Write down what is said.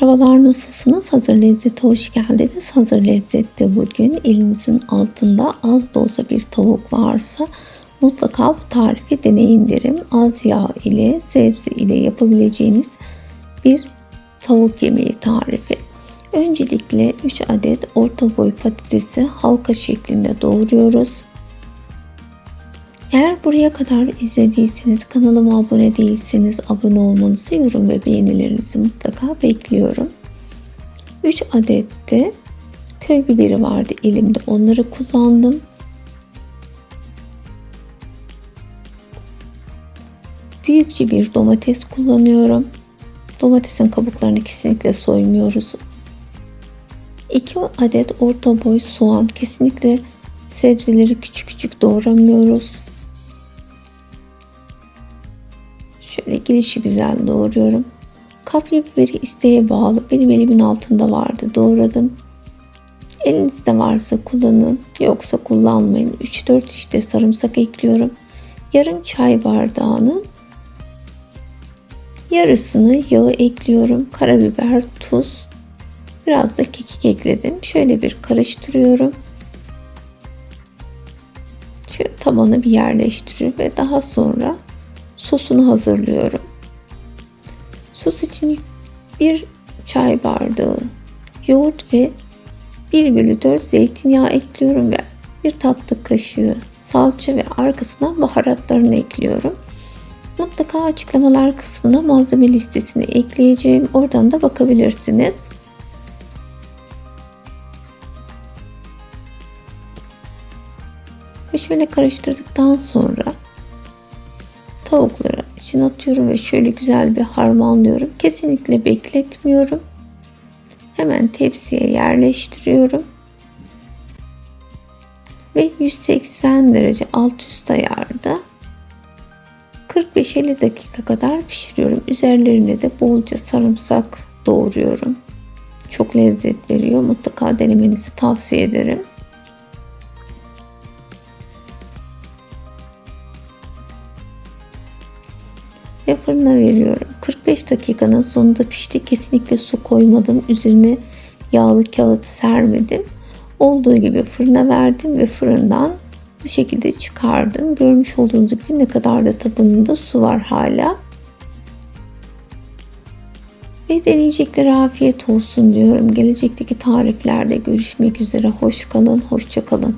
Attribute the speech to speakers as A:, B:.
A: Merhabalar nasılsınız? Hazır Lezzet'e hoş geldiniz. Hazır Lezzet'te bugün elinizin altında az da olsa bir tavuk varsa mutlaka bu tarifi deneyin derim. Az yağ ile sebze ile yapabileceğiniz bir tavuk yemeği tarifi. Öncelikle 3 adet orta boy patatesi halka şeklinde doğruyoruz. Eğer buraya kadar izlediyseniz kanalıma abone değilseniz abone olmanızı, yorum ve beğenilerinizi mutlaka bekliyorum. 3 adet de köy biberi vardı elimde onları kullandım. Büyükçe bir domates kullanıyorum. Domatesin kabuklarını kesinlikle soymuyoruz. 2 adet orta boy soğan kesinlikle sebzeleri küçük küçük doğramıyoruz. Şöyle gelişi güzel doğruyorum. Kapya biberi isteğe bağlı. Benim elimin altında vardı. Doğradım. Elinizde varsa kullanın. Yoksa kullanmayın. 3-4 işte sarımsak ekliyorum. Yarım çay bardağının yarısını yağı ekliyorum. Karabiber, tuz, biraz da kekik ekledim. Şöyle bir karıştırıyorum. Şöyle tabanı bir yerleştiriyorum ve daha sonra sosunu hazırlıyorum. Sos için bir çay bardağı yoğurt ve 1 bölü 4 zeytinyağı ekliyorum ve bir tatlı kaşığı salça ve arkasından baharatlarını ekliyorum. Mutlaka açıklamalar kısmına malzeme listesini ekleyeceğim. Oradan da bakabilirsiniz. Ve şöyle karıştırdıktan sonra tavukları içine atıyorum ve şöyle güzel bir harmanlıyorum. Kesinlikle bekletmiyorum. Hemen tepsiye yerleştiriyorum. Ve 180 derece alt üst ayarda 45-50 dakika kadar pişiriyorum. Üzerlerine de bolca sarımsak doğruyorum. Çok lezzet veriyor. Mutlaka denemenizi tavsiye ederim. Ve fırına veriyorum. 45 dakikanın sonunda pişti. Kesinlikle su koymadım. Üzerine yağlı kağıt sermedim. Olduğu gibi fırına verdim ve fırından bu şekilde çıkardım. Görmüş olduğunuz gibi ne kadar da tabanında su var hala. Ve deneyeceklere afiyet olsun diyorum. Gelecekteki tariflerde görüşmek üzere. Hoş kalın, hoşça kalın.